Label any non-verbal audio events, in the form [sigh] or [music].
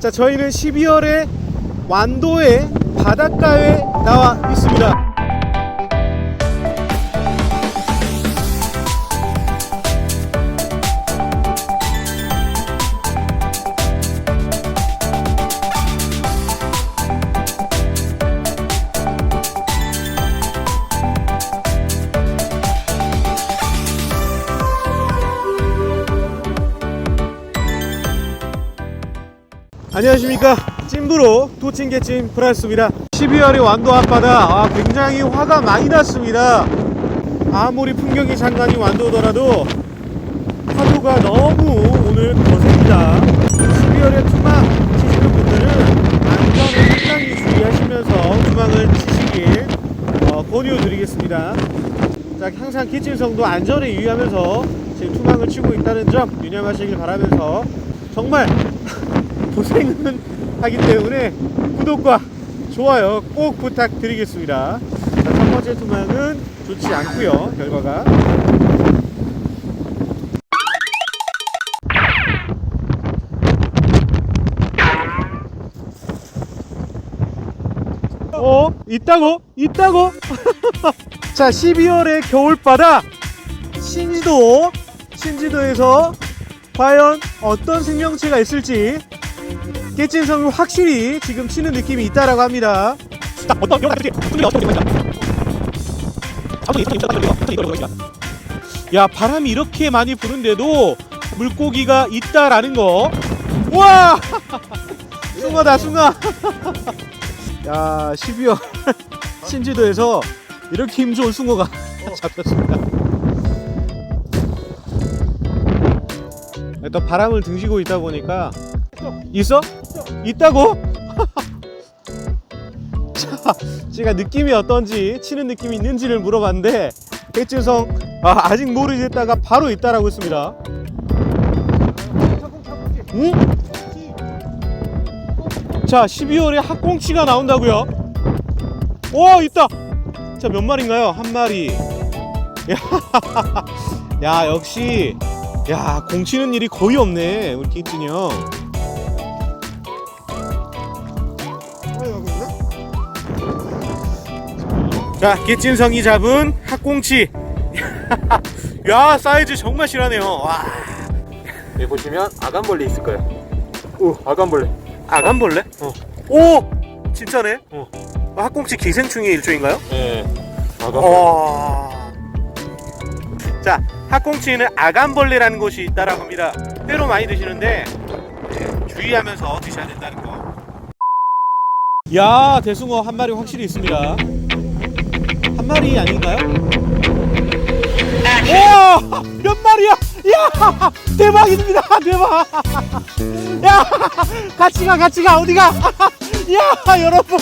자, 저희는 12월에 완도의 바닷가에 나와 있습니다. 안녕하십니까? 찜브로 도찐개찜 프란스입니다. 12월의 완도 앞바다. 아, 굉장히 화가 많이 났습니다. 아무리 풍경이 장관이 완도더라도 파도가 너무 오늘 거셉니다. 12월에 투망 치시는 분들은 안전에 상당히 주의하시면서 투망을 치시길 어, 권유드리겠습니다. 자, 항상 키친성도 안전에 유의하면서 지금 투망을 치고 있다는 점 유념하시길 바라면서 정말 고생은 하기 때문에 구독과 좋아요 꼭 부탁드리겠습니다. 자, 첫 번째 투망은 좋지 않고요 결과가. 어? 있다고? 있다고? [laughs] 자 12월의 겨울바다 신지도 신지도에서 과연 어떤 생명체가 있을지 깨진성은 확실히 지금 치는 느낌이 있다라고 합니다. 어떤 가지? 아무튼 야, 바람이 이렇게 많이 부는데도 물고기가 있다라는 거. 와! [laughs] 숭어다, 숭어. [laughs] 야, 12월 [laughs] 신지도에서 이렇게 힘 좋은 숭어가 잡혔습니다. 또 바람을 등지고 있다 보니까 있어? 있다고? [laughs] 자, 제가 느낌이 어떤지 치는 느낌이 있는지를 물어봤는데 백준성 아, 아직 모르겠다가 바로 있다라고 했습니다. 응? 자, 12월에 학꽁치가 나온다고요? 오, 있다. 자, 몇 마리인가요? 한 마리. 야, [laughs] 야 역시 야, 공치는 일이 거의 없네. 우리 김진이 형. 자, 기진성이 잡은 학꽁치. [laughs] 야, 사이즈 정말 실하네요. 와, 여기 보시면 아간벌레 있을 거예요. 오, 아간벌레. 아간벌레? 어. 오, 진짜네. 어. 학꽁치 기생충의 일종인가요? 네. 아간벌레. 어. 자, 학꽁치는 아간벌레라는 것이 있다라고 합니다. 때로 많이 드시는데 네, 주의하면서 드셔야 된다는 거. 야, 대숭어 한 마리 확실히 있습니다. 한 마리 아닌가요? 와, 몇 마리야? 야, 대박입니다, [laughs] 대박. 야, 같이 가, 같이 가, 어디가? [laughs] 야, 여러분.